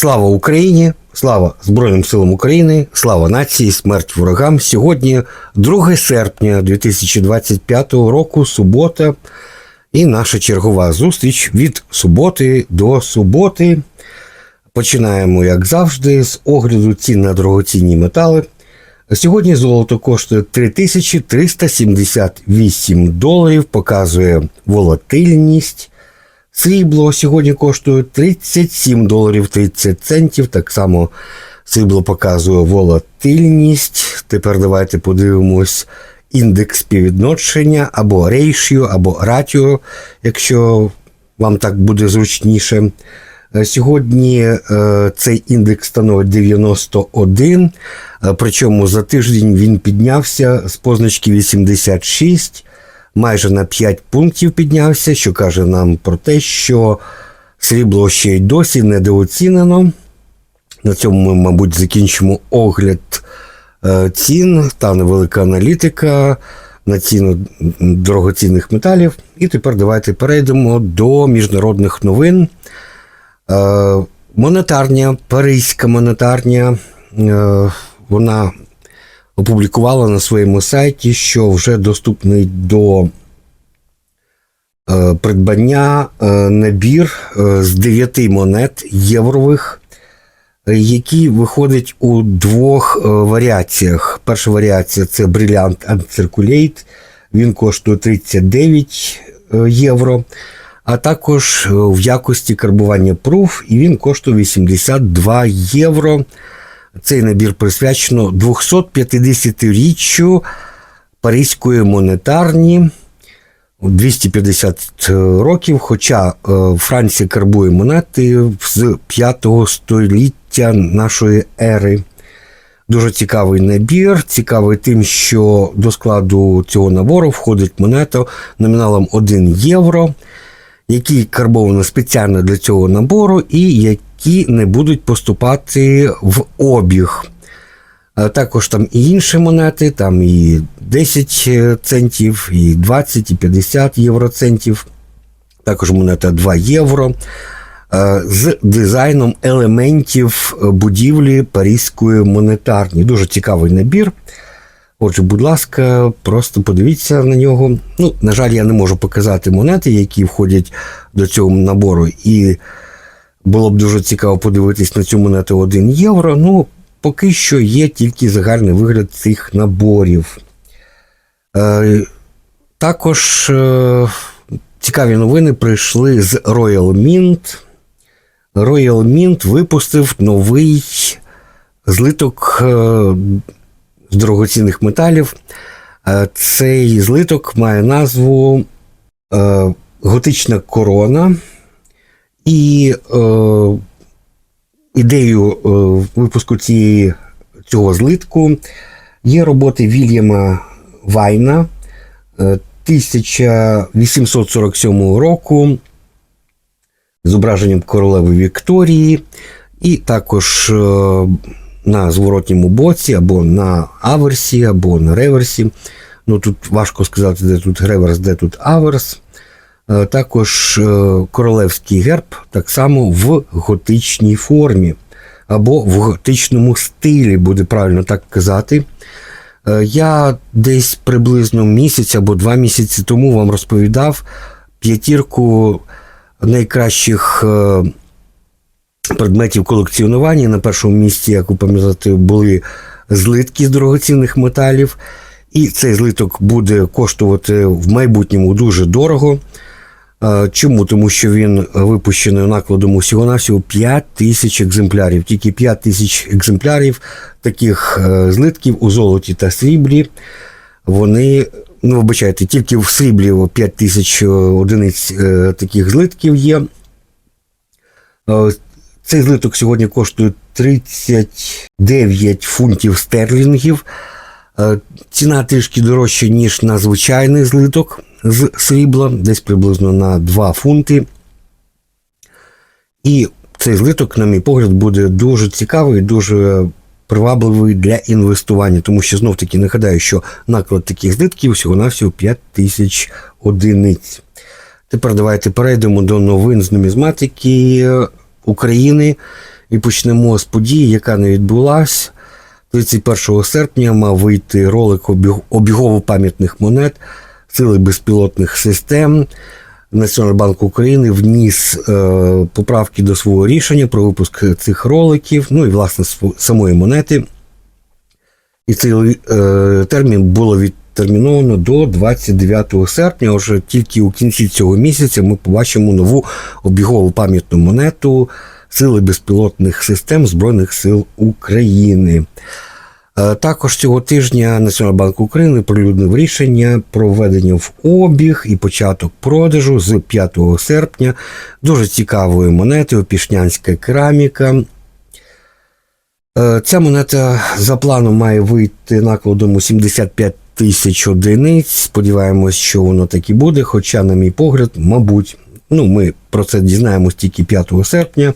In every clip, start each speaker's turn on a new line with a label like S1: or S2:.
S1: Слава Україні! Слава Збройним силам України! Слава нації! Смерть ворогам! Сьогодні 2 серпня 2025 року, субота, і наша чергова зустріч від суботи до суботи. Починаємо, як завжди, з огляду цін на дорогоцінні метали. Сьогодні золото коштує 3378 доларів, показує волатильність. Срібло сьогодні коштує 37 доларів 30 центів. Так само срібло показує волатильність. Тепер давайте подивимось індекс співвідношення або рейшіо, або ратіо, якщо вам так буде зручніше. Е, Сьогодні е, цей індекс становить 91, е, причому за тиждень він піднявся з позначки 86, майже на 5 пунктів піднявся, що каже нам про те, що срібло ще й досі недооцінено. На цьому ми, мабуть, закінчимо огляд е, цін та невелика аналітика на ціну дорогоцінних металів. І тепер давайте перейдемо до міжнародних новин. Е, Монетарня, Паризька монетарня, е, вона опублікувала на своєму сайті, що вже доступний до е, придбання е, набір е, з 9 монет єврових, які виходять у двох варіаціях. Перша варіація це Brilliant and Circulate, він коштує 39 е, євро а також в якості карбування Proof, і він коштує 82 євро. Цей набір присвячено 250-річчю Паризької монетарні. 250 років, хоча е, Франція карбує монети з 5 століття нашої ери. Дуже цікавий набір. Цікавий тим, що до складу цього набору входить монета номіналом 1 євро які карбовані спеціально для цього набору, і які не будуть поступати в обіг. Також там і інші монети, там і 10 центів, і 20, і 50 євроцентів. Також монета 2 євро. З дизайном елементів будівлі Паризької монетарні. Дуже цікавий набір. Отже, будь ласка, просто подивіться на нього. Ну, на жаль, я не можу показати монети, які входять до цього набору. І було б дуже цікаво подивитись на цю монету 1 євро. Ну, поки що є тільки загальний вигляд цих наборів. Е, також е, цікаві новини прийшли з Royal Mint. Royal Mint випустив новий злиток. Е, з дорогоцінних металів. Е, Цей злиток має назву е, Готична корона. І е, ідеєю е, випуску цієї, цього злитку є роботи Вільяма Вайна е, 1847 року з зображенням королеви Вікторії, і також е, на зворотньому боці, або на аверсі, або на реверсі. Ну Тут важко сказати, де тут реверс, де тут аверс. Е, також е, королевський герб так само в готичній формі, або в готичному стилі, буде правильно так казати. Е, я десь приблизно місяць або два місяці тому вам розповідав п'ятірку найкращих предметів колекціонування. На першому місці, як ви пам'ятаєте, були злитки з дорогоцінних металів. І цей злиток буде коштувати в майбутньому дуже дорого. Чому? Тому що він випущений накладом усього-навсього 5 тисяч екземплярів. Тільки 5 тисяч екземплярів таких е, злитків у золоті та сріблі. Вони, ну, вибачайте, тільки в сріблі 5 тисяч одиниць е, таких злитків є. Цей злиток сьогодні коштує 39 фунтів стерлінгів. Е, ціна трішки дорожча, ніж на звичайний злиток з срібла, десь приблизно на 2 фунти. І цей злиток, на мій погляд, буде дуже цікавий, дуже привабливий для інвестування, тому що знов таки нагадаю, що наклад таких злитків всього-навсього 5 тисяч одиниць. Тепер давайте перейдемо до новин з нумізматики України. І почнемо з події, яка не відбулась. 31 серпня мав вийти ролик обіг- обігово-пам'ятних монет Сили безпілотних систем. Національний банк України вніс е, поправки до свого рішення про випуск цих роликів, ну і власне самої монети. І цей е, термін було відтерміновано до 29 серпня. Вже тільки у кінці цього місяця ми побачимо нову обігову пам'ятну монету Сили безпілотних систем Збройних сил України. Е, Також цього тижня Національний банк України прилюднив рішення про введення в обіг і початок продажу з 5 серпня дуже цікавої монети Опішнянська кераміка. Е, Ця монета за планом має вийти накладом у 75 тисяч одиниць. Сподіваємось, що воно так і буде. Хоча, на мій погляд, мабуть, ну, ми про це дізнаємось тільки 5 серпня.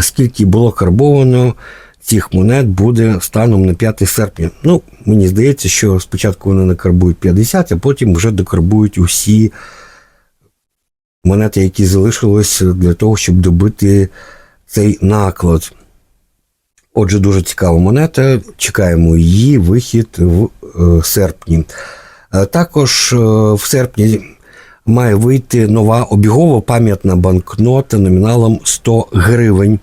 S1: Скільки було карбовано цих монет буде станом на 5 серпня. Ну, мені здається, що спочатку вони накарбують 50, а потім вже докарбують усі монети, які залишились для того, щоб добити цей наклад. Отже, дуже цікава монета. Чекаємо її вихід в е, серпні. Е, Також е, в серпні має вийти нова обігова пам'ятна банкнота номіналом 100 гривень.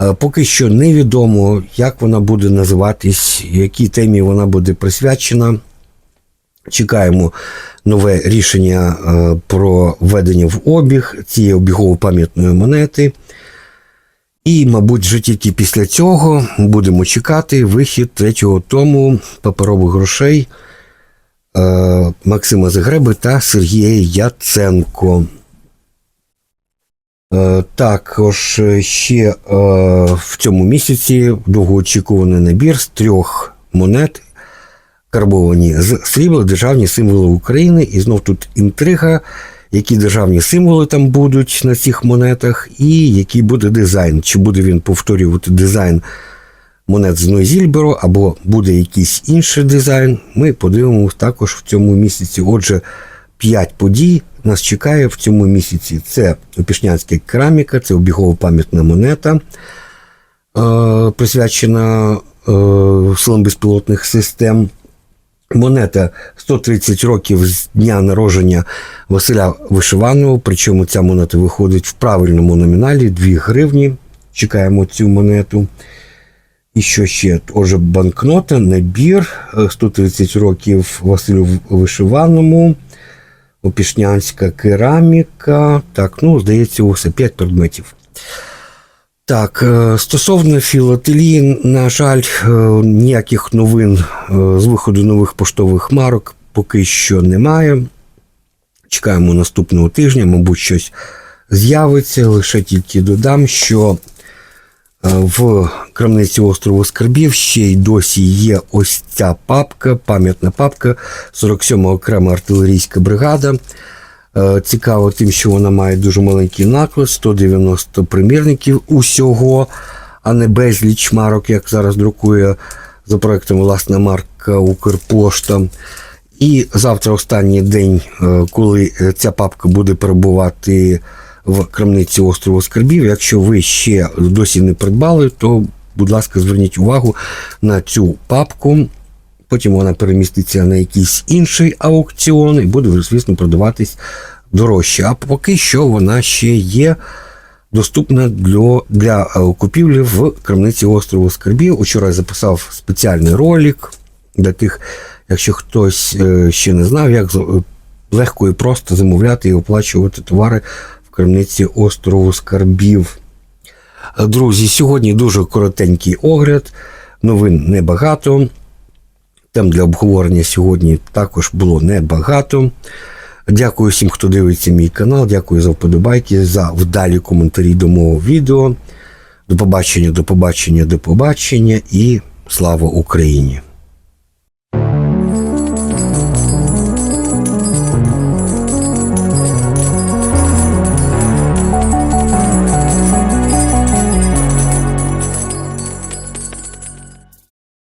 S1: Е, Поки що невідомо, як вона буде називатись, якій темі вона буде присвячена. Чекаємо нове рішення е, про введення в обіг цієї обігово-пам'ятної монети. І, мабуть, вже тільки після цього будемо чекати вихід третього тому паперових грошей Максима Загреби та Сергія Яценко. Е, Також ще е, в цьому місяці довгоочікуваний набір з трьох монет, карбовані з срібла, державні символи України. І знов тут інтрига, які державні символи там будуть на цих монетах, і який буде дизайн. Чи буде він повторювати дизайн монет з Нойзільберо, або буде якийсь інший дизайн. Ми подивимося також в цьому місяці. Отже, 5 подій нас чекає в цьому місяці. Це Опішнянська кераміка, це обігова пам'ятна монета, е, присвячена е, силам безпілотних систем. Монета 130 років з дня народження Василя Вишиваного, причому ця монета виходить в правильному номіналі 2 гривні. Чекаємо цю монету. І що ще? Отже, банкнота, набір е, 130 років Василю Вишиваному, Опішнянська кераміка. Так, ну, здається, усе 5 предметів. Так, е, стосовно філателії, на жаль, е, ніяких новин е, з виходу нових поштових марок поки що немає. Чекаємо наступного тижня, мабуть, щось з'явиться. Лише тільки додам, що е, в крамниці острову Скарбів ще й досі є ось ця папка, пам'ятна папка, 47-ма окрема артилерійська бригада. Е, Цікаво тим, що вона має дуже маленький наклад, 190 примірників усього, а не безліч марок, як зараз друкує за проектом власна марка Укрпошта. І завтра останній день, е, коли е, ця папка буде перебувати в крамниці острову Скарбів. Якщо ви ще досі не придбали, то, будь ласка, зверніть увагу на цю папку. Потім вона переміститься на якийсь інший аукціон і буде, звісно, продаватись дорожче. А поки що вона ще є доступна для, для купівлі в крамниці острову Скарбів. Учора я записав спеціальний ролик для тих, якщо хтось е, ще не знав, як легко і просто замовляти і оплачувати товари крамниці острову Скарбів. Друзі, сьогодні дуже коротенький огляд, новин небагато. Тем для обговорення сьогодні також було небагато. Дякую всім, хто дивиться мій канал. Дякую за вподобайки, за вдалі коментарі до мого відео. До побачення, до побачення, до побачення і слава Україні!